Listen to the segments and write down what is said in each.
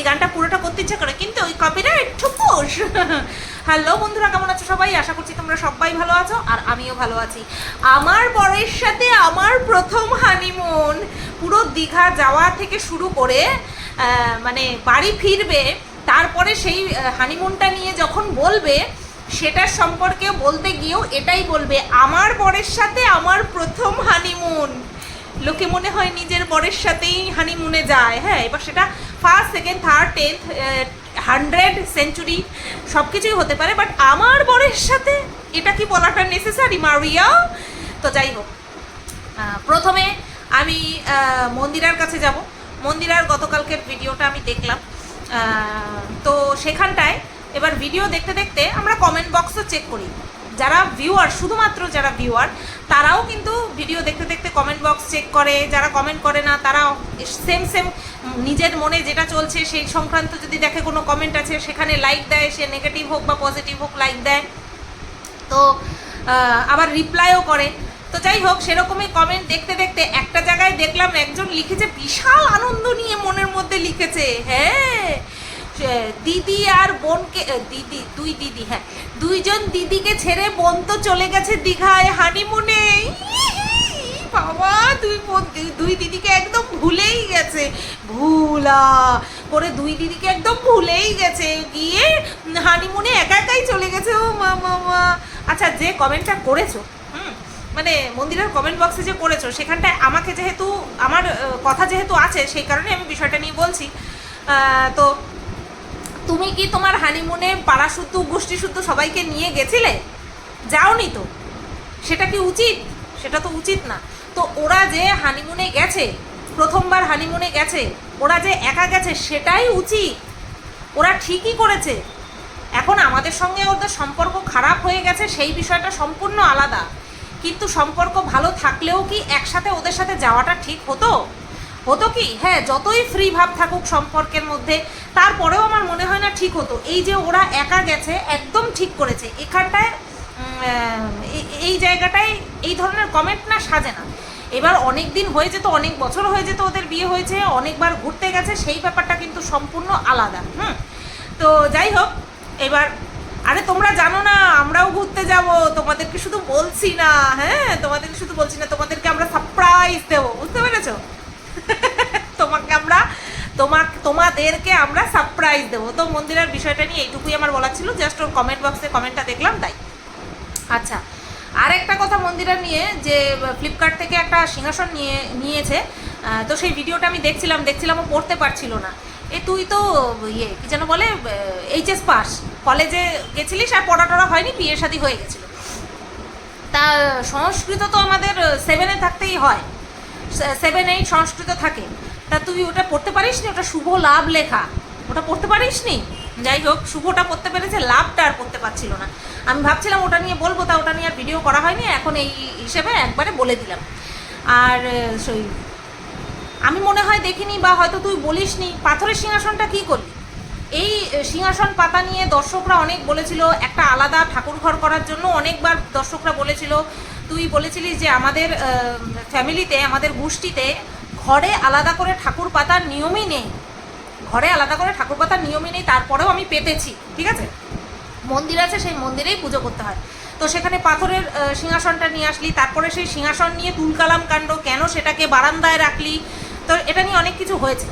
এই গানটা পুরোটা করতে ইচ্ছা করে, কিন্তু ওই কপিরাইট ঠুকুস হ্যালো বন্ধুরা, কেমন আছো সবাই? আশা করছি তোমরা সবাই ভালো আছো আর আমিও ভালো আছি। আমার বরের সাথে আমার প্রথম হানিমুন পুরো দীঘা যাওয়া থেকে শুরু করে মানে বাড়ি ফিরবে, তারপরে সেই হানিমুনটা নিয়ে যখন বলবে, সেটার সম্পর্কে বলতে গিয়েও এটাই বলবে, আমার বরের সাথে আমার প্রথম হানিমুন লোকে মনে হয় নিজের বরের সাথেই হানিমুনে যায় হ্যাঁ এবার সেটা first, second, third, tenth hundred century সব কিছুই হতে পারে, বাট আমার বরের সাথে এটা কি বলাটা নেসেসারি মারিয়া? তো যাই হোক প্রথমে আমি মন্দিরার কাছে যাব। মন্দিরার গতকালকের ভিডিওটা আমি দেখলাম। তো সেখানটায় এবার ভিডিও দেখতে দেখতে আমরা কমেন্ট বক্সও চেক করি। যারা ভিউয়ার শুধুমাত্র যারা ভিউয়ার তারাও কিন্তু ভিডিও দেখতে দেখতে কমেন্ট বক্স চেক করে। যারা কমেন্ট করে না, তারা সেম সেম নিজের মনে যেটা চলছে সেই সংক্রান্ত যদি দেখে কোনো কমেন্ট আছে, সেখানে লাইক দেয়, সে নেগেটিভ হোক বা পজিটিভ হোক লাইক দেয়। তো আবার রিপ্লাইও করে। তো যাই হোক, সেরকমই কমেন্ট দেখতে দেখতে একটা জায়গায় দেখলাম একজন লিখেছে, বিশাল আনন্দ নিয়ে মনের মধ্যে লিখেছে। হ্যাঁ দিদি আর বোনকে দিদি, দুই দিদি হ্যাঁ দুইজন দিদিকে ছেড়ে বোন তো চলে গেছে দীঘায়, হানিমুনে। বাবা, দুই বোন দুই দিদিকে একদম ভুলেই গেছে। ভুলা করে দুই দিদিকে একদম ভুলেই গেছে। গিয়ে হানিমুনে একা একাই চলে গেছে। ও মা মা আচ্ছা যে কমেন্টটা করেছ মানে মন্দিরের কমেন্ট বক্সে যে করেছ, সেখানটায় আমাকে যেহেতু, আমার কথা যেহেতু আছে, সেই কারণে আমি বিষয়টা নিয়ে বলছি। তো তুমি কি তোমার হানিমুনে পাড়া শুদ্ধ গোষ্ঠী সবাইকে নিয়ে গেছিলে? যাওনি তো। সেটা কি উচিত? সেটা তো উচিত না। তো ওরা যে হানিমুনে গেছে, প্রথমবার হানিমুনে গেছে, ওরা যে একা গেছে, সেটাই উচিত। ওরা ঠিকই করেছে। এখন আমাদের সঙ্গে ওদের সম্পর্ক খারাপ হয়ে গেছে, সেই বিষয়টা সম্পূর্ণ আলাদা। কিন্তু সম্পর্ক ভালো থাকলেও কি একসাথে ওদের সাথে যাওয়াটা ঠিক হতো? হতো কি? হ্যাঁ যতই ফ্রি ভাব থাকুক সম্পর্কের মধ্যে তারপরেও আমার মনে হয় না ঠিক হতো। এই যে ওরা একা গেছে, একদম ঠিক করেছে। এখানটায় এই- জায়গাটায় এই ধরনের কমেন্ট না সাজে না। এবার অনেক দিন হয়ে যেত, অনেক বছর হয়ে যেত ওদের বিয়ে হয়েছে, অনেকবার ঘুরতে গেছে, সেই ব্যাপারটা কিন্তু সম্পূর্ণ আলাদা, হুম? তো যাই হোক, এবার, আরে তোমরা জানো না, আমরাও ঘুরতে যাব, তোমাদেরকে শুধু বলছি না হ্যাঁ? তোমাদেরকে শুধু বলছি না, তোমাদেরকে আমরা সারপ্রাইজ দেবো, বুঝতে পেরেছ? তোমাকে আমরা তোমাক, তোমাদেরকে আমরা সারপ্রাইজ দেবো। তো মন্দিরের বিষয়টা নিয়ে এইটুকুই আমার বলার ছিল। জাস্ট ওর কমেন্ট বক্সে কমেন্টটা দেখলাম, তাই। আচ্ছা আর একটা কথা মন্দিরা নিয়ে যে ফ্লিপকার্ট থেকে একটা সিংহাসন নিয়ে, নিয়েছে। তো সেই ভিডিওটা আমি দেখছিলাম দেখছিলাম ও পড়তে পারছিল না। এ তুই তো ইয়ে কি যেন বলে এইচএস পাস কলেজে গেছিলিস আর পড়া টড়া হয়নি, বিয়ে শাদি হয়ে গেছিল। তা সংস্কৃত তো আমাদের সেভেনে থাকতেই হয়। সেভেন এইট সংস্কৃত থাকে। তা তুই ওটা পড়তে পারিস নি ওটা শুভ লাভ লেখা। ওটা পড়তে পারিস নি যাই হোক, শুভটা পড়তে পেরেছে, লাভটা আর পড়তে পারছিল না। আমি ভাবছিলাম ওটা নিয়ে বলব, তা ওটা নিয়ে আর ভিডিও করা হয়নি, এখন এই হিসেবে একবারে বলে দিলাম। আর সেই, আমি মনে হয় দেখিনি বা হয়তো তুই বলিসনি, পাথরের সিংহাসনটা কি করলি? এই সিংহাসন পাতা নিয়ে দর্শকরা অনেক বলেছিল, একটা আলাদা ঠাকুর ঘর করার জন্য অনেকবার দর্শকরা বলেছিল। তুই বলেছিলিস যে আমাদের ফ্যামিলিতে আমাদের গোষ্ঠীতে ঘরে আলাদা করে ঠাকুর পাতার নিয়মই নেই। ঘরে আলাদা করে ঠাকুর পাতার নিয়মই নেই, তারপরেও আমি পেতেছি, ঠিক আছে? মন্দির আছে, সেই মন্দিরেই পুজো করতে হয়। তো সেখানে পাথরের সিংহাসনটা নিয়ে আসলি, তারপরে সেই সিংহাসন নিয়ে তুলকালাম কাণ্ড, কেন সেটাকে বারান্দায় রাখলি? তো এটা নিয়ে অনেক কিছু হয়েছে।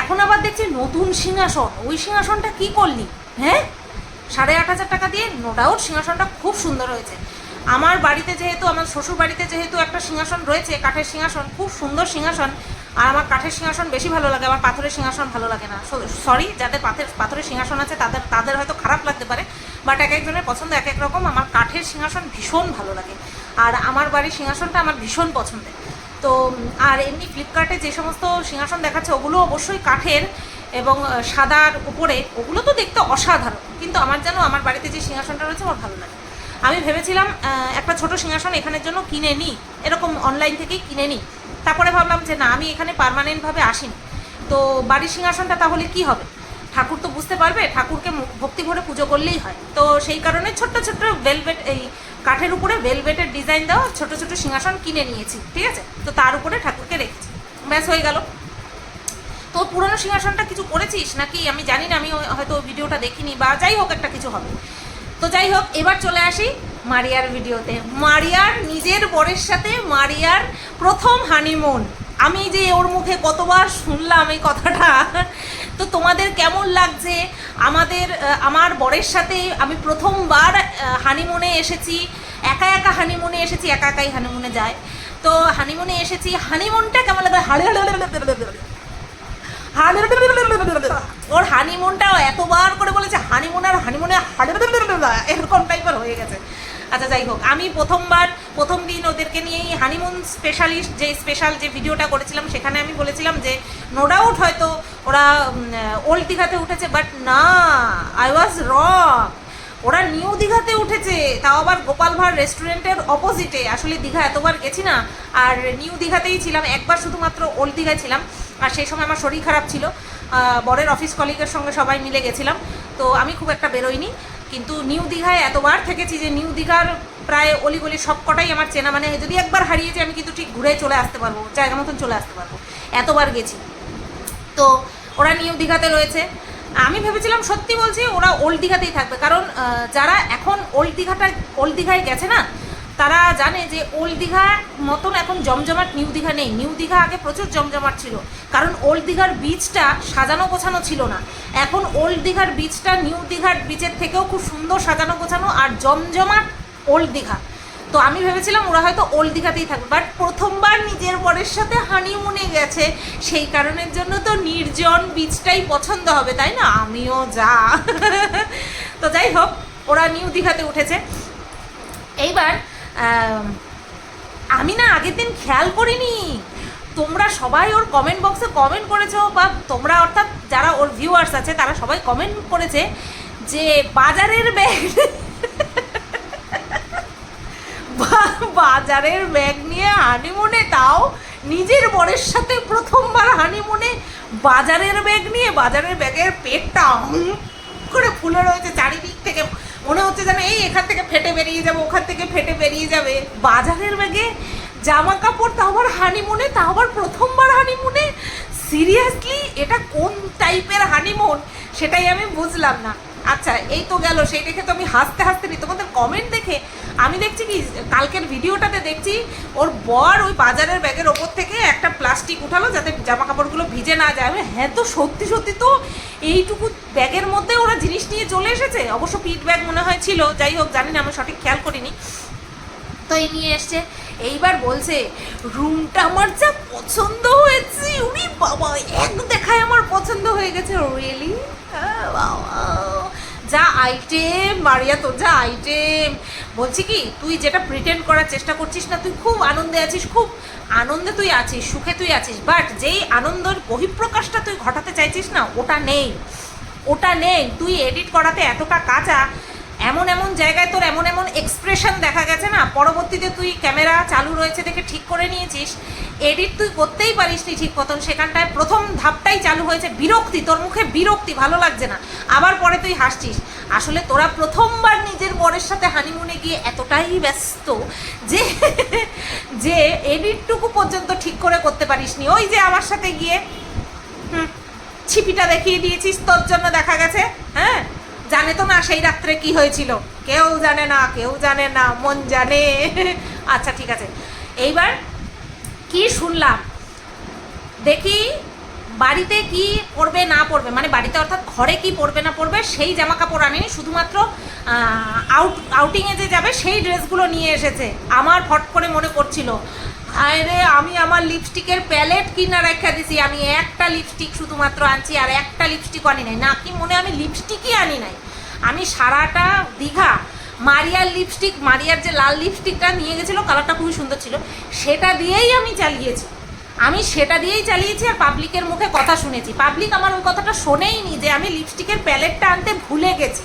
এখন আবার দেখছি নতুন সিংহাসন, ওই সিংহাসনটা কি করলি? হ্যাঁ? সাড়ে আট হাজার টাকা দিয়ে নো ডাউট সিংহাসনটা খুব সুন্দর হয়েছে। আমার বাড়িতে যেহেতু, আমার শ্বশুর বাড়িতে যেহেতু একটা সিংহাসন রয়েছে, কাঠের সিংহাসন, খুব সুন্দর সিংহাসন, আর আমার কাঠের সিংহাসন বেশি ভালো লাগে, আমার পাথরের সিংহাসন ভালো লাগে না। সরি যাদের পাথরের পাথরের সিংহাসন আছে, তাদের তাদের হয়তো খারাপ লাগতে পারে বাট এক একজনের পছন্দ এক এক রকম, আমার কাঠের সিংহাসন ভীষণ ভালো লাগে। আর আমার বাড়ির সিংহাসনটা আমার ভীষণ পছন্দের। তো, আর এমনি ফ্লিপকার্টে যে সমস্ত সিংহাসন দেখাচ্ছে, ওগুলো অবশ্যই কাঠের এবং সাদার উপরে, ওগুলো তো দেখতে অসাধারণ, কিন্তু আমার যেন, আমার বাড়িতে যে সিংহাসনটা রয়েছে, আমার ভালো লাগে আমি ভেবেছিলাম একটা ছোট সিংহাসন এখানের জন্য কিনে নিই এরকম অনলাইন থেকেই কিনে নিই তারপরে ভাবলাম যে না, আমি এখানে পার্মানেন্টভাবে আসিনি। তো বাড়ির সিংহাসনটা তাহলে কি হবে? ঠাকুর তো বুঝতে পারবে, ঠাকুরকে ভক্তি ভরে পুজো করলেই হয়। তো সেই কারণে ছোট্ট ছোট্ট ভেলভেট এই কাঠের উপরে ভেলভেটের ডিজাইন দেওয়া ছোট ছোট সিংহাসন কিনে নিয়েছি, ঠিক আছে? তো তার উপরে ঠাকুরকে রেখেছি। ব্যাস, হয়ে গেল। তো পুরনো সিংহাসনটা কিছু করেছিস? নাকি আমি জানি না, আমি হয়তো ভিডিওটা দেখিনি বা যাই হোক একটা কিছু হবে। তো যাই হোক এবার চলে আসি মারিয়ার ভিডিওতে মারিয়ার নিজের বরের সাথে মারিয়ার প্রথম হানিমুন আমি যে ওর মুখে কতবার শুনলাম এই কথাটা তো তোমাদের কেমন লাগছে আমাদের আমার বরের সাথে আমি প্রথমবার হানিমুনে এসেছি একা একা হানিমুনে এসেছি একা একাই হানিমুনে যায় তো হানিমুনে এসেছি হানিমুনটা কেমন লাগে হাড়ে ওর হানিমুনটাও এতবার করে হানিমুন আর হানিমুনে এরকম টাইপের হয়ে গেছে। আচ্ছা যাই হোক, আমি প্রথমবার, প্রথম দিন ওদেরকে নিয়েই হানিমুন স্পেশালিস্ট যে স্পেশাল যে ভিডিওটা করেছিলাম, সেখানে আমি বলেছিলাম যে নো ডাউট হয়তো ওরা ওল্ড দীঘাতে উঠেছে বাট না আই ওয়াজ রং ওরা নিউ দীঘাতে উঠেছে, তাও আবার গোপাল ভাঁড় রেস্টুরেন্টের অপোজিটে আসলে দীঘা এতবার গেছি না, আর নিউ দীঘাতেই ছিলাম। একবার শুধুমাত্র ওল্ড দীঘায় ছিলাম, আর সেই সময় আমার শরীর খারাপ ছিল। বরের অফিস কলিগের সঙ্গে সবাই মিলে গেছিলাম। তো আমি খুব একটা বেরোইনি। কিন্তু নিউ দীঘায় এতবার থেকেছি যে নিউ দীঘার প্রায় অলিগলি সব কটাই আমার চেনা। মানে যদি একবার হারিয়েছি আমি কিন্তু ঠিক ঘুরে চলে আসতে পারব, জায়গা মতন চলে আসতে পারব। এতবার গেছি। তো ওরা নিউ দীঘাতে রয়েছে। আমি ভেবেছিলাম সত্যি বলছি, ওরা ওল্ড দীঘাতেই থাকবে। কারণ যারা এখন ওল্ড দীঘাটা ওল্ড দীঘায় গেছে না তারা জানে যে ওল্ড দীঘার মতন এখন জমজমাট নিউ দীঘা নেই। নিউ দীঘা আগে প্রচুর জমজমাট ছিল। কারণ ওল্ড দীঘার বীচটা সাজানো গোছানো ছিল না। এখন ওল্ড দীঘার বীচটা নিউ দীঘার বীচের থেকেও খুব সুন্দর সাজানো গোছানো আর জমজমাট ওল্ড দীঘা। তো আমি ভেবেছিলাম ওরা হয়তো ওল্ড দীঘাতেই থাকবে। বাট প্রথমবার নিজের বরের সাথে হানিমুনে গেছে। সেই কারণের জন্য তো নির্জন বীজটাই পছন্দ হবে, তাই না? আমিও যা। তো যাই হোক, ওরা নিউ দীঘাতে উঠেছে। এইবার আম, না আগের দিন খেয়াল করিনি। তোমরা সবাই ওর কমেন্ট বক্সে কমেন্ট করেছ বা তোমরা অর্থাৎ যারা ওর ভিউয়ার্স আছে তারা সবাই কমেন্ট করেছে যে বাজারের ব্যাগ বাজারের ব্যাগ নিয়ে হানিমুনে তাও নিজের বরের সাথে প্রথমবার হানিমুনে বাজারের ব্যাগ নিয়ে বাজারের ব্যাগের পেটটা করে ফুলে রয়েছে চারিদিক থেকে। মনে হচ্ছে যেন এই এখান থেকে ফেটে বেরিয়ে যাবে, ওখান থেকে ফেটে বেরিয়ে যাবে। বাজারের ব্যাগে জামা কাপড় তা আবার হানিমুনে তা আবার প্রথমবার হানিমুনে সিরিয়াসলি এটা কোন টাইপের হানিমুন সেটাই আমি বুঝলাম না। আচ্ছা এই তো গেল সেই দেখে তো আমি হাসতে হাসতে নি। তোমাদের কমেন্ট দেখে আমি দেখছি কি কালকের ভিডিওটাতে দেখছি ওর বর ওই বাজারের ব্যাগের ওপর থেকে একটা প্লাস্টিক উঠালো যাতে জামা কাপড়গুলো ভিজে না যায়। আমি, হ্যাঁ তো সত্যি সত্যি তো এইটুকু ব্যাগের মধ্যে ওরা জিনিস নিয়ে চলে এসেছে? অবশ্য পিট ব্যাগ মনে হয় ছিল যাই হোক জানি না আমি সঠিক খেয়াল করিনি। তো এই নিয়ে এসছে। এইবার বলছে রুমটা আমার যা পছন্দ হয়েছে উনি বাবা এক দেখায় আমার পছন্দ হয়ে গেছে। রিয়েলি যা আইটেম মারিয়া তোর যা আইটেম বলছি কি, তুই যেটা প্রিটেন্ড করার চেষ্টা করছিস না, তুই খুব আনন্দে আছিস, খুব আনন্দে তুই আছিস, সুখে তুই আছিস বাট যেই আনন্দর বহিঃপ্রকাশটা তুই ঘটাতে চাইছিস না, ওটা নেই। ওটা নেই। তুই এডিট করাতে এতটা কাঁচা এমন এমন জায়গায় তোর এমন এমন এক্সপ্রেশন দেখা গেছে না? পরবর্তীতে তুই ক্যামেরা চালু রয়েছে দেখে ঠিক করে নিয়েছিস। এডিট তুই করতেই পারিস নি ঠিক মতন। সেখানটায় প্রথম ধাপটাই চালু হয়েছে বিরক্তি। তোর মুখে বিরক্তি, ভালো লাগছে না। আবার পরে তুই হাসছিস। আসলে তোরা প্রথমবার নিজের বরের সাথে হানিমুনে গিয়ে এতটাই ব্যস্ত যে যে এডিটটুকু পর্যন্ত ঠিক করে করতে পারিস নি। ওই যে আমার সাথে গিয়ে ছিপিটা দেখিয়ে দিয়েছিস, তোর জন্য দেখা গেছে হ্যাঁ? জানে তো না সেই রাত্রে কি হয়েছিল। কেউ জানে না, কেউ জানে না, মন জানে। আচ্ছা ঠিক আছে। এইবার কি শুনলাম? দেখি বাড়িতে কি পরবে না পরবে মানে বাড়িতে অর্থাৎ ঘরে কি পরবে না পরবে সেই জামা কাপড় আনেনি। শুধুমাত্র আউট আউটিংয়ে যে যাবে, সেই ড্রেসগুলো নিয়ে এসেছে। আমার ফট করে মনে পড়ছিল। হায় রে আমি আমার লিপস্টিকের প্যালেট কিনা রেখে দিছি। আমি একটা লিপস্টিক শুধুমাত্র আনছি আর একটা লিপস্টিক আনি নাই। না, কি মনে আমি লিপস্টিকই আনি নাই? আমি সারাটা দীঘা মারিয়ার লিপস্টিক মারিয়ার যে লাল লিপস্টিকটা নিয়ে গেছিল কালারটা খুবই সুন্দর ছিল, সেটা দিয়েই আমি চালিয়েছি। আমি সেটা দিয়েই চালিয়েছি আর পাবলিকের মুখে কথা শুনেছি। পাবলিক আমার ওই কথাটা শোনেইনি যে আমি লিপস্টিকের প্যালেটটা আনতে ভুলে গেছি।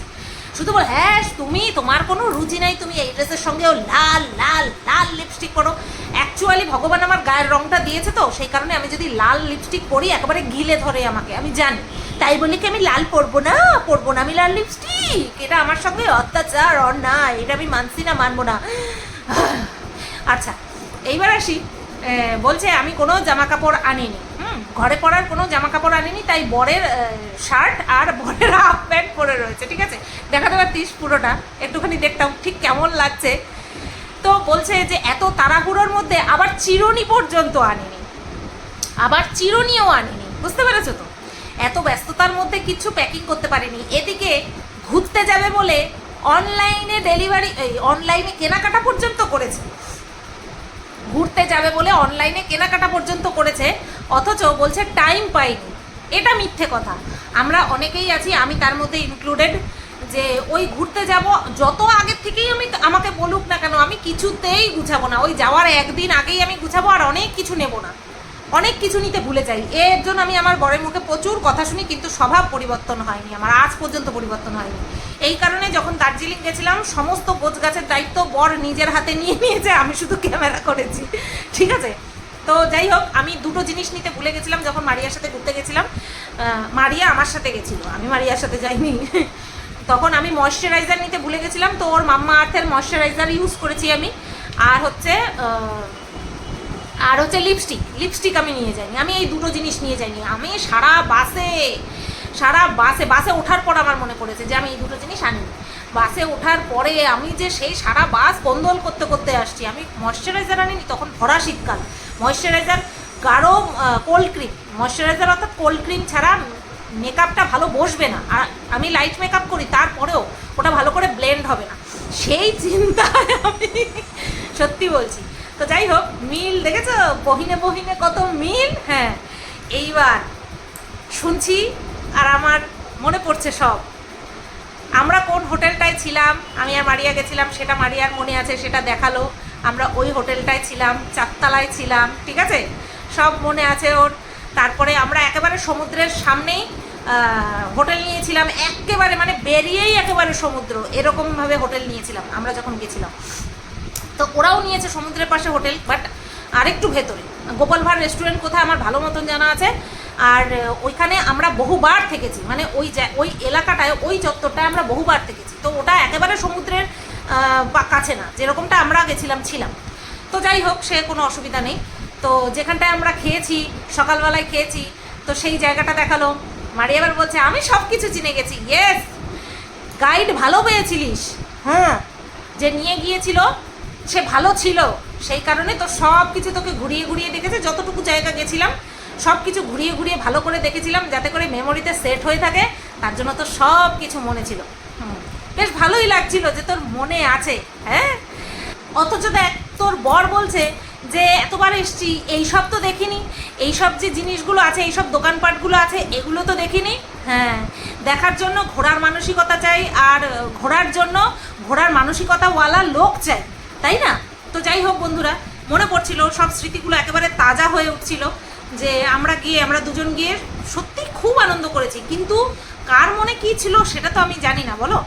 শুধু বল হ্যাঁ তুমি, তোমার কোনো রুচি নাই, তুমি এই ড্রেসের সঙ্গেও লাল লাল লাল লিপস্টিক করো অ্যাকচুয়ালি ভগবান আমার গায়ের রংটা দিয়েছে তো, সেই কারণে আমি যদি লাল লিপস্টিক পরি, একেবারে গিলে ধরে আমাকে, আমি জানি। তাই বলে কি, আমি লাল পরবো না পরবো না আমি লাল লিপস্টিক এটা আমার সঙ্গে অত্যাচার, অন্যায়, এটা আমি মানছি না, মানবো না। আচ্ছা এইবার আসি। বলছে, আমি কোনো জামা কাপড় আনিনি। ঘরে পরার কোনো জামা কাপড় আনিনি, তাই বরের শার্ট আর বরের হাফ প্যান্ট পরে রয়েছে, ঠিক আছে? দেখা দেবার তিস পুরোটা, একটুখানি দেখতাম, ঠিক কেমন লাগছে। তো বলছে যে, এত তাড়াহুড়োর মধ্যে আবার চিরুনি পর্যন্ত আনিনি। আবার চিরুনিও আনিনি, বুঝতে পেরেছ তো? এত ব্যস্ততার মধ্যে কিছু প্যাকিং করতে পারিনি। এদিকে ঘুরতে যাবে বলে অনলাইনে ডেলিভারি এই অনলাইনে কেনাকাটা পর্যন্ত করেছে। ঘুরতে যাবে বলে অনলাইনে কেনাকাটা পর্যন্ত করেছে, অথচ বলছে টাইম পাইনি। এটা মিথ্যে কথা। আমরা অনেকেই আছি, আমি তার মধ্যে ইনক্লুডেড যে ওই ঘুরতে যাব, যত আগের থেকেই আমি আমাকে বলুক না কেন, আমি কিছুতেই গুছাবো না। ওই যাওয়ার একদিন আগেই আমি গুছাবো আর অনেক কিছু নেব না। অনেক কিছু নিতে ভুলে যাই। এর জন্য আমি আমার বরের মুখে প্রচুর কথা শুনি, কিন্তু স্বভাব পরিবর্তন হয়নি, আমার আজ পর্যন্ত পরিবর্তন হয়নি। এই কারণে যখন দার্জিলিং গেছিলাম, সমস্ত গোছ গাছের দায়িত্ব বর নিজের হাতে নিয়ে নিয়েছে, আমি শুধু ক্যামেরা করেছি। ঠিক আছে? তো যাই হোক, আমি দুটো জিনিস নিতে ভুলে গেছিলাম যখন মারিয়ার সাথে ঘুরতে গেছিলাম। মারিয়া আমার সাথে গেছিল, আমি মারিয়ার সাথে যাইনি। তখন আমি ময়শ্চারাইজার নিতে ভুলে গেছিলাম, তো ওর মাম্মা আর্থের ময়শ্চারাইজার ইউজ করেছি আমি। আর হচ্ছে আর হচ্ছে লিপস্টিক লিপস্টিক আমি নিয়ে যাইনি, আমি এই দুটো জিনিস নিয়ে যাইনি, আমি সারা বাসে সারা বাসে বাসে ওঠার পর আমার মনে পড়েছে যে আমি এই দুটো জিনিস আনি বাসে ওঠার পরে আমি যে সেই সারা বাস বন্দল করতে করতে আসছি, আমি ময়শ্চারাইজার আনিনি, তখন ভরা শীতকাল। ময়শ্চারাইজার গাঢ় কোল্ড ক্রিম ময়শ্চারাইজার অর্থাৎ কোল্ড ক্রিম ছাড়া মেকআপটা ভালো বসবে না। আর আমি লাইট মেকআপ করি, তারপরেও ওটা ভালো করে ব্লেন্ড হবে না। সেই চিন্তায় আমি সত্যি বলছি তো যাই হোক, মিল, দেখেছ? বহিনে বহিনে কত মিল? হ্যাঁ এইবার শুনছি আর আমার মনে পড়ছে সব। আমরা কোন হোটেলটায় ছিলাম? আমি আর মারিয়া গেছিলাম, সেটা মারিয়ার মনে আছে, সেটা দেখাল। আমরা ওই হোটেলটায় ছিলাম, চারতলায় ছিলাম, ঠিক আছে? সব মনে আছে ওর। তারপরে আমরা একেবারে সমুদ্রের সামনেই হোটেল নিয়েছিলাম। একেবারে মানে বেরিয়েই একেবারে সমুদ্র। এরকমভাবে হোটেল নিয়েছিলাম, আমরা যখন গেছিলাম। তো ওরাও নিয়েছে সমুদ্রের পাশে হোটেল বাট আরেকটু ভেতরে। গোপাল ভাঁড় রেস্টুরেন্ট কোথায় আমার ভালো মতন জানা আছে। আর ওইখানে আমরা বহুবার থেকেছি। মানে ওই ওই এলাকাটায় ওই চত্বরটায় আমরা বহুবার থেকেছি। তো ওটা একেবারে সমুদ্রের কাছে না। যেরকমটা আমরা গেছিলাম ছিলাম। তো যাই হোক সে কোনো অসুবিধা নেই। তো যেখানটায় আমরা খেয়েছি সকালবেলায় খেয়েছি তো সেই জায়গাটা দেখাল। মারি আবার বলছে আমি সব কিছু চিনে গেছি। ইয়েস গাইড ভালো পেয়েছিলিস। হ্যাঁ। যে নিয়ে গিয়েছিল সে ভালো ছিল, সেই কারণে তো সব কিছু তোকে ঘুরিয়ে ঘুরিয়ে দেখেছে, যতটুকু জায়গা গেছিলাম সব কিছু ঘুরিয়ে ঘুরিয়ে ভালো করে দেখেছিলাম, যাতে করে মেমোরিতে সেট হয়ে থাকে, তার জন্য তো সব কিছু মনে ছিল। বেশ ভালোই লাগছিল যে তোর মনে আছে হ্যাঁ? অথচ দেখ, তোর বর বলছে যে, এতবার এসছি, এইসব তো দেখিনি, এইসব যে জিনিসগুলো আছে, এইসব দোকানপাটগুলো আছে, এগুলো তো দেখিনি। হ্যাঁ দেখার জন্য ঘোরার মানসিকতা চাই, আর ঘোরার জন্য ঘোরার মানসিকতাওয়ালা লোক চাই। তাই না? তো যাই হোক বন্ধুরা, মনে পড়ছিল সব স্মৃতিগুলো একেবারে তাজা হয়ে উঠছিল যে আমরা গিয়ে, আমরা দুজন গিয়ে সত্যি খুব আনন্দ করেছি। কিন্তু কার মনে কি ছিল সেটা তো আমি জানি না, বলো?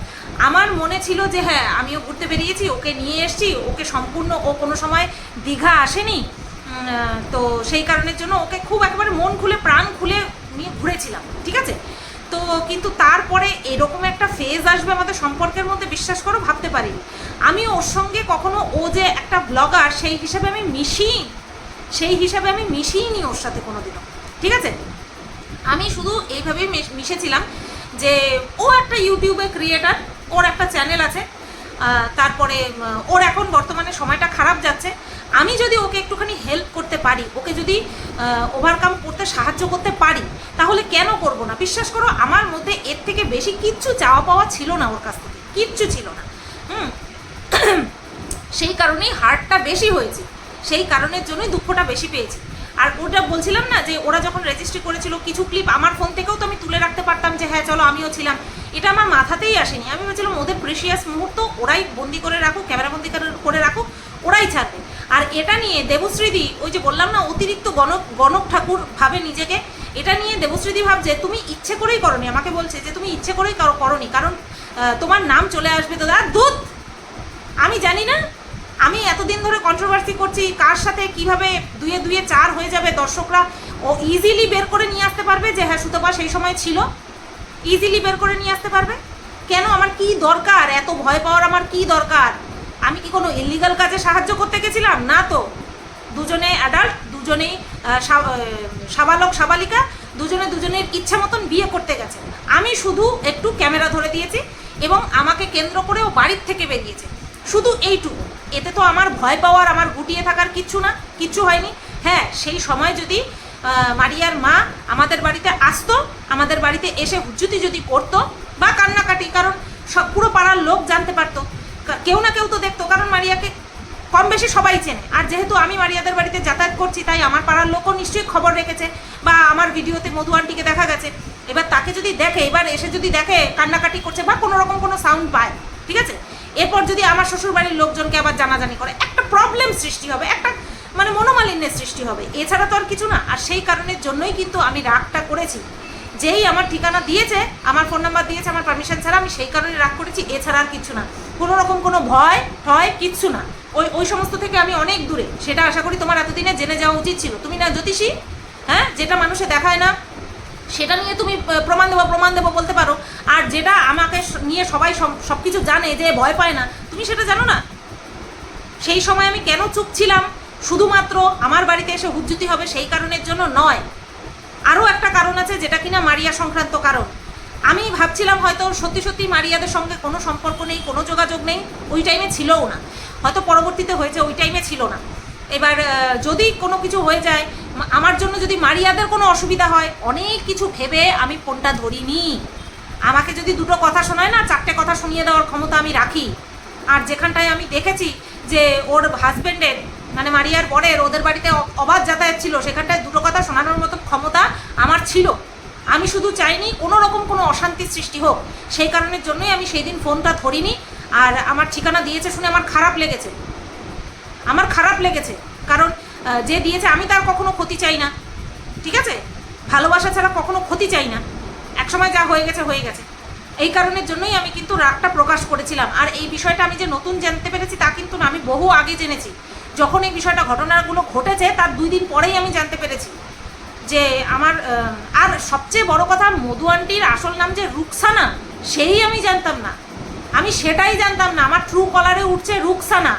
আমার মনে ছিল যে হ্যাঁ আমিও ঘুরতে বেরিয়েছি, ওকে নিয়ে এসেছি, ওকে সম্পূর্ণ, ও কোনো সময় দীঘা আসেনি। তো সেই কারণের জন্য ওকে খুব একেবারে মন খুলে, প্রাণ খুলে নিয়ে ঘুরেছিলাম, ঠিক আছে? তো কিন্তু তারপরে এরকম একটা ফেজ আসবে আমাদের সম্পর্কের মধ্যে, বিশ্বাস করো, ভাবতে পারিনি। আমি ওর সঙ্গে কখনো ও যে একটা ব্লগার সেই হিসাবে আমি মিশিই, সেই হিসাবে আমি মিশিইনি ওর সাথে কোনো দিনও ঠিক আছে? আমি শুধু এইভাবেই মিশ- মিশেছিলাম যে ও একটা ইউটিউবে ক্রিয়েটার ওর একটা চ্যানেল আছে। তারপরে ওর এখন বর্তমানে সময়টা খারাপ যাচ্ছে। আমি যদি ওকে একটুখানি হেল্প করতে পারি, ওকে যদি ওভারকাম করতে সাহায্য করতে পারি, তাহলে কেন করব না? বিশ্বাস করো, আমার মধ্যে এর থেকে বেশি কিচ্ছু চাওয়া পাওয়া ছিল না ওর কাছ থেকে। কিচ্ছু ছিল না। হুম। সেই কারণেই হার্টটা বেশি হয়েছে। সেই কারণের জন্যই দুঃখটা বেশি পেয়েছি। আর ওটা বলছিলাম না যে, ওরা যখন রেজিস্ট্রি করেছিল কিছু ক্লিপ আমার ফোন থেকেও তো আমি তুলে রাখতে পারতাম যে হ্যাঁ চলো, আমিও ছিলাম। এটা আমার মাথাতেই আসেনি। আমি ভাবছিলাম, ওদের প্রেশিয়াস মুহূর্ত ওরাই বন্দি করে রাখুক ক্যামেরা বন্দি করে- রাখুক, ওরাই ছাড়বে। আর এটা নিয়ে দেবশ্রীদি ওই যে বললাম না, অতিরিক্ত গণক গণক ঠাকুর ভাবে নিজেকে, এটা নিয়ে দেবশ্রীদি ভাবছে, তুমি ইচ্ছে করেই করনি। আমাকে বলছে যে, তুমি ইচ্ছে করেই করো, করনি, কারণ তোমার নাম চলে আসবে তো আর দুধ আমি জানি না, আমি এতদিন ধরে কন্ট্রোভার্সি করছি, কার সাথে কীভাবে দুয়ে দুয়ে চার হয়ে যাবে দর্শকরা, ও ইজিলি বের করে নিয়ে আসতে পারবে যে হ্যাঁ সুতপা সেই সময় ছিল। ইজিলি বের করে নিয়ে আসতে পারবে? কেন? আমার কি দরকার? এত ভয় পাওয়ার আমার কি দরকার? আমি কি কোনো ইলিগাল কাজে সাহায্য করতে গেছিলাম? না তো। দুজনে অ্যাডাল্ট দুজনেই সাবালক, সাবালিকা, দুজনে দুজনের ইচ্ছা মতন বিয়ে করতে গেছে। আমি শুধু একটু ক্যামেরা ধরে দিয়েছি এবং আমাকে কেন্দ্র করে ও বাড়ির থেকে বেরিয়েছে। শুধু এইটুকু। এতে তো আমার ভয় পাওয়ার, আমার গুটিয়ে থাকার কিচ্ছু না, কিচ্ছু হয়নি। হ্যাঁ সেই সময় যদি মারিয়ার মা আমাদের বাড়িতে আসতো, আমাদের বাড়িতে এসে হুজ্জুতি যদি করতো বা কান্নাকাটি, কারণ সব পুরো পাড়ার লোক জানতে পারতো। কেউ না কেউ তো দেখতো, কারণ মারিয়াকে কম বেশি সবাই চেনে। আর যেহেতু আমি মারিয়াদের বাড়িতে যাতায়াত করছি, তাই আমার পাড়ার লোকও নিশ্চয়ই খবর রেখেছে বা আমার ভিডিওতে মধু আন্টিকে দেখা গেছে। এবার তাকে যদি দেখে, এবার এসে যদি দেখে কান্নাকাটি করছে বা কোনো রকম কোনো সাউন্ড পায়, ঠিক আছে? এরপর যদি আমার শ্বশুর বাড়ির লোকজনকে আবার জানাজানি করে, একটা প্রবলেম সৃষ্টি হবে, একটা মানে মনোমালিন্যের সৃষ্টি হবে। এছাড়া তো আর কিছু না। আর সেই কারণের জন্যই কিন্তু আমি রাগটা করেছি। যেই আমার ঠিকানা দিয়েছে, আমার ফোন নাম্বার দিয়েছে, আমার পারমিশন ছাড়া আমি সেই কারণে রাগ করেছি, এছাড়া আর কিছু না। কোনো রকম কোনো ভয়, ঠয় কিচ্ছু না। ওই ওই সমস্ত থেকে আমি অনেক দূরে। সেটা আশা করি তোমার এতদিনে জেনে যাওয়া উচিত ছিল। তুমি না জ্যোতিষী? হ্যাঁ? যেটা মানুষে দেখায় না, সেটা নিয়ে তুমি প্রমাণ দেবো প্রমাণ দেবো বলতে পারো। আর যেটা আমাকে নিয়ে সবাই সব কিছু জানে যে ভয় পায় না, তুমি সেটা জানো না? সেই সময় আমি কেন চুপ ছিলাম? শুধুমাত্র আমার বাড়িতে এসে হুজ্জুতি হবে সেই কারণের জন্য নয়। আরও একটা কারণ আছে যেটা কিনা মারিয়া সংক্রান্ত কারণ। আমি ভাবছিলাম হয়তো সত্যি সত্যি মারিয়াদের সঙ্গে কোনো সম্পর্ক নেই, কোনো যোগাযোগ নেই, ওই টাইমে ছিলও না। হয়তো পরবর্তীতে হয়েছে, ওই টাইমে ছিল না। এবার যদি কোনো কিছু হয়ে যায় আমার জন্য যদি মারিয়াদের কোনো অসুবিধা হয়, অনেক কিছু ভেবে আমি ফোনটা ধরিনি। আমাকে যদি দুটো কথা শোনায় না, চারটে কথা শুনিয়ে দেওয়ার ক্ষমতা আমি রাখি। আর যেখানটায় আমি দেখেছি যে ওর হাজবেন্ডের মানে মারিয়ার বরের ওদের বাড়িতে অবাধ যাতায়াত ছিল, সেখানটায় দুটো কথা শোনানোর মতো ক্ষমতা আমার ছিল। আমি শুধু চাইনি কোনো রকম কোনো অশান্তির সৃষ্টি হোক। সেই কারণের জন্যই আমি সেই দিন ফোনটা ধরিনি আর আমার ঠিকানা দিয়েছে শুনে আমার খারাপ লেগেছে। আমার খারাপ লেগেছে। কারণ যে দিয়েছে আমি তার কখনো ক্ষতি চাই না। ঠিক আছে? ভালোবাসা ছাড়া কখনো ক্ষতি চাই না। একসময় যা হয়ে গেছে হয়ে গেছে। এই কারণের জন্যই আমি কিন্তু রাগটা প্রকাশ করেছিলাম। আর এই বিষয়টা আমি যে নতুন জানতে পেরেছি তা কিন্তু না, আমি বহু আগে জেনেছি। যখন এই বিষয়টা, ঘটনাগুলো ঘটেছে, তার দুই দিন পরেই আমি জানতে পেরেছি যে আমার আর সবচেয়ে বড় কথা, মধু আন্টির আসল নাম যে রুকসানা, সেই আমি জানতাম না। আমি সেটাই জানতাম না। আমার ট্রু কলারে উঠছে রুকসানা।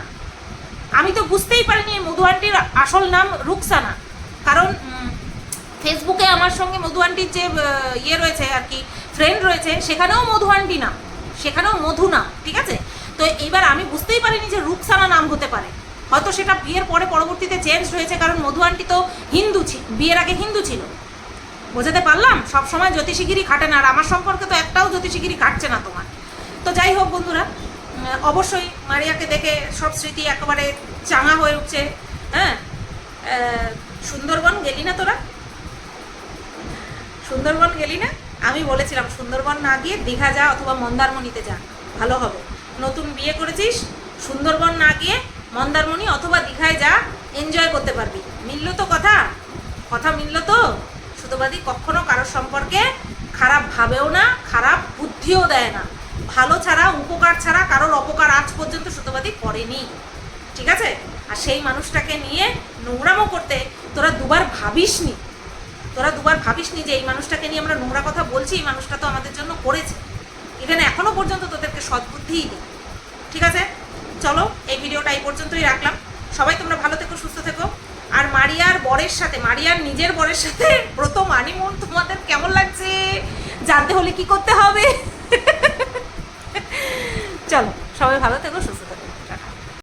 আমি তো বুঝতেই পারিনি মধু আন্টির আসল নাম রুকসানা। কারণ ফেসবুকে আমার সঙ্গে মধু আন্টির যে ইয়ে রয়েছে আর কি ফ্রেন্ড রয়েছে, সেখানেও মধু আন্টি না। সেখানেও মধু না, ঠিক আছে? তো এইবার আমি বুঝতেই পারিনি যে রুকসানা নাম হতে পারে। হয়তো সেটা বিয়ের পরে পরবর্তীতে চেঞ্জ হয়েছে, কারণ মধু আন্টি তো হিন্দু ছিল বিয়ের আগে হিন্দু ছিল। বোঝাতে পারলাম? সব সময় জ্যোতিষীগিরি খাটে না, আর আমার সম্পর্কে তো একটাও জ্যোতিষীগিরি কাটছে না তোমার। তো যাই হোক বন্ধুরা অবশ্যই মারিয়াকে দেখে সব স্মৃতি একেবারে চাঙা হয়ে উঠছে হ্যাঁ? সুন্দরবন গেলি না তোরা? সুন্দরবন গেলি না? আমি বলেছিলাম, সুন্দরবন না গিয়ে দীঘা যা অথবা মন্দারমণিতে যা, ভালো হবে। নতুন বিয়ে করেছিস, সুন্দরবন না গিয়ে মন্দারমণি অথবা দীঘায় যা এনজয় করতে পারবি। মিলল তো কথা? কথা মিললো তো? সুতোবাদী কখনো কারোর সম্পর্কে খারাপ ভাবেও না, খারাপ বুদ্ধিও দেয় না। ভালো ছাড়া, উপকার ছাড়া কারোর অপকার আজ পর্যন্ত সুতোবাদী করেনি। ঠিক আছে? আর সেই মানুষটাকে নিয়ে নোংরামো করতে তোরা দুবার ভাবিসনি। তোরা দুবার ভাবিসনি যে এই মানুষটাকে নিয়ে আমরা নোংরা কথা বলছি, এই মানুষটা তো আমাদের জন্য করেছে। ইভেন এখনও পর্যন্ত তোদেরকে সদ্বুদ্ধিই দিই ঠিক আছে? চলো, এই ভিডিওটা এই পর্যন্তই রাখলাম। সবাই তোমরা ভালো থেকো, সুস্থ থেকো। আর মারিয়ার বরের সাথে, মারিয়ার নিজের বরের সাথে প্রথম আনিমুন তোমাদের কেমন লাগছে? জানতে হলে কি করতে হবে? চলো, সবাই ভালো থেকো, সুস্থ